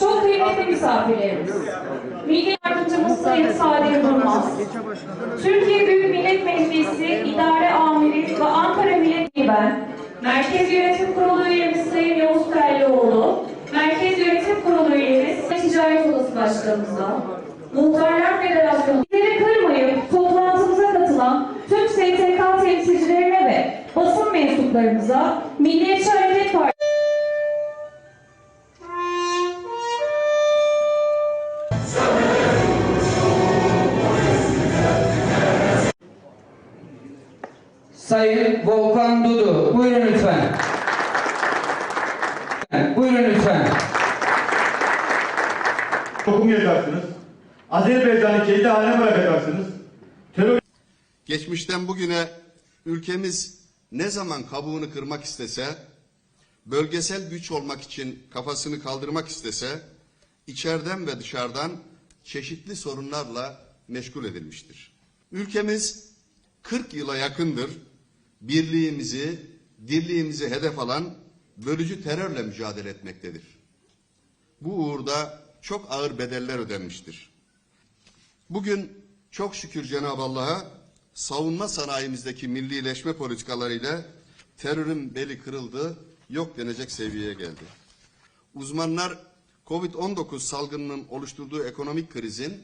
çok kıymetli misafirlerimiz, Milli Yardımcımız Sayın Sadi Durmaz, Türkiye Büyük Millet Meclisi İdare Amiri ve Ankara Milletvekili ben, Merkez Yönetim Kurulu üyemiz Sayın Yavuz Terlioğlu, Merkez Yönetim Kurulu üyemiz Ticaret Odası Başkanımıza, Muhtarlar Federasyonu, bizleri kırmayıp toplantımıza katılan tüm STK temsilcilerine ve basın mensuplarımıza Milliyetçi Hareket Partisi Sayın Volkan Dudu. Buyurun lütfen. Buyurun lütfen. okumayacaksınız. Azerbaycan'ı kendi haline bırakacaksınız. Terör Geçmişten bugüne ülkemiz ne zaman kabuğunu kırmak istese, bölgesel güç olmak için kafasını kaldırmak istese, içeriden ve dışarıdan çeşitli sorunlarla meşgul edilmiştir. Ülkemiz 40 yıla yakındır birliğimizi, dirliğimizi hedef alan bölücü terörle mücadele etmektedir. Bu uğurda çok ağır bedeller ödenmiştir. Bugün çok şükür Cenab-ı Allah'a savunma sanayimizdeki millileşme politikalarıyla terörün beli kırıldı, yok denecek seviyeye geldi. Uzmanlar Covid-19 salgınının oluşturduğu ekonomik krizin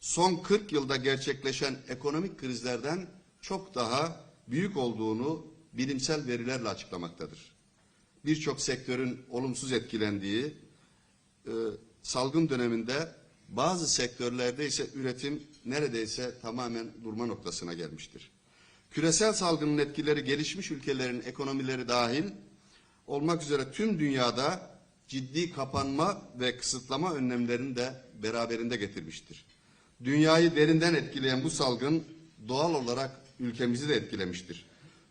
son 40 yılda gerçekleşen ekonomik krizlerden çok daha büyük olduğunu bilimsel verilerle açıklamaktadır. Birçok sektörün olumsuz etkilendiği, e, salgın döneminde bazı sektörlerde ise üretim neredeyse tamamen durma noktasına gelmiştir. Küresel salgının etkileri gelişmiş ülkelerin ekonomileri dahil olmak üzere tüm dünyada ciddi kapanma ve kısıtlama önlemlerini de beraberinde getirmiştir. Dünyayı derinden etkileyen bu salgın doğal olarak ülkemizi de etkilemiştir.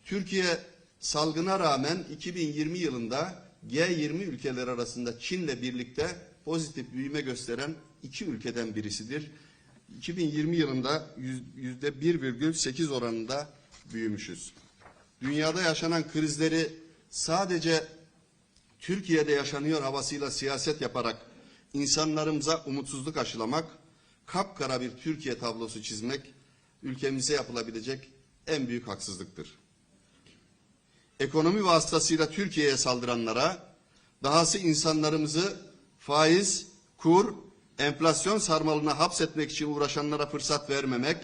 Türkiye salgına rağmen 2020 yılında G20 ülkeler arasında Çin'le birlikte pozitif büyüme gösteren iki ülkeden birisidir. 2020 yılında yüzde 1,8 oranında büyümüşüz. Dünyada yaşanan krizleri sadece Türkiye'de yaşanıyor havasıyla siyaset yaparak insanlarımıza umutsuzluk aşılamak, kapkara bir Türkiye tablosu çizmek ülkemize yapılabilecek en büyük haksızlıktır. Ekonomi vasıtasıyla Türkiye'ye saldıranlara, dahası insanlarımızı faiz, kur, enflasyon sarmalına hapsetmek için uğraşanlara fırsat vermemek,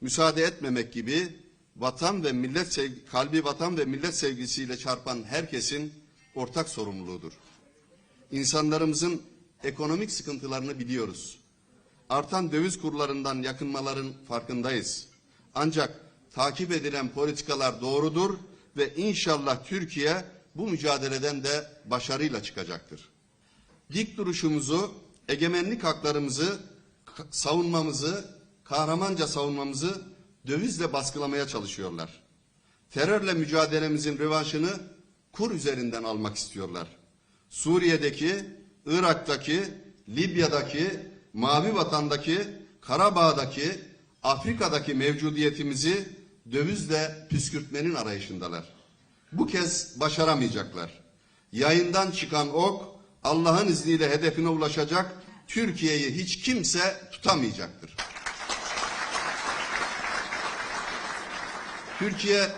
müsaade etmemek gibi vatan ve millet sevgi, kalbi vatan ve millet sevgisiyle çarpan herkesin ortak sorumluluğudur. İnsanlarımızın ekonomik sıkıntılarını biliyoruz. Artan döviz kurlarından yakınmaların farkındayız. Ancak takip edilen politikalar doğrudur ve inşallah Türkiye bu mücadeleden de başarıyla çıkacaktır. Dik duruşumuzu, egemenlik haklarımızı savunmamızı, kahramanca savunmamızı dövizle baskılamaya çalışıyorlar. Terörle mücadelemizin revanşını kur üzerinden almak istiyorlar. Suriye'deki, Irak'taki, Libya'daki, Mavi Vatan'daki, Karabağ'daki, Afrika'daki mevcudiyetimizi dövizle püskürtmenin arayışındalar. Bu kez başaramayacaklar. Yayından çıkan ok Allah'ın izniyle hedefine ulaşacak, Türkiye'yi hiç kimse tutamayacaktır. Türkiye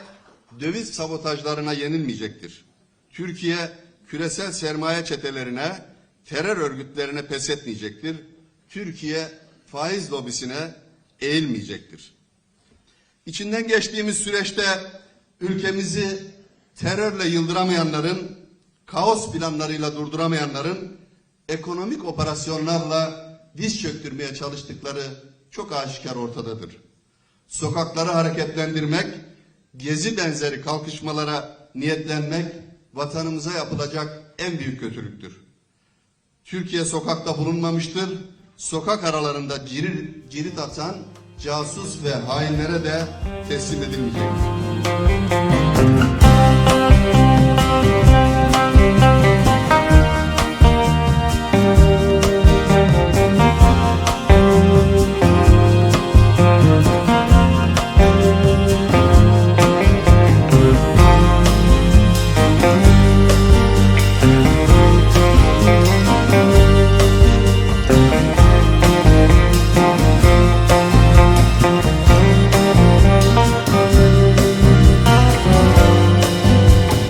döviz sabotajlarına yenilmeyecektir. Türkiye küresel sermaye çetelerine, terör örgütlerine pes etmeyecektir. Türkiye faiz lobisine eğilmeyecektir. İçinden geçtiğimiz süreçte ülkemizi terörle yıldıramayanların, kaos planlarıyla durduramayanların ekonomik operasyonlarla diz çöktürmeye çalıştıkları çok aşikar ortadadır. Sokakları hareketlendirmek, gezi benzeri kalkışmalara niyetlenmek vatanımıza yapılacak en büyük kötülüktür. Türkiye sokakta bulunmamıştır. Sokak aralarında cirit, cirit atan casus ve hainlere de teslim edilmeyecektir.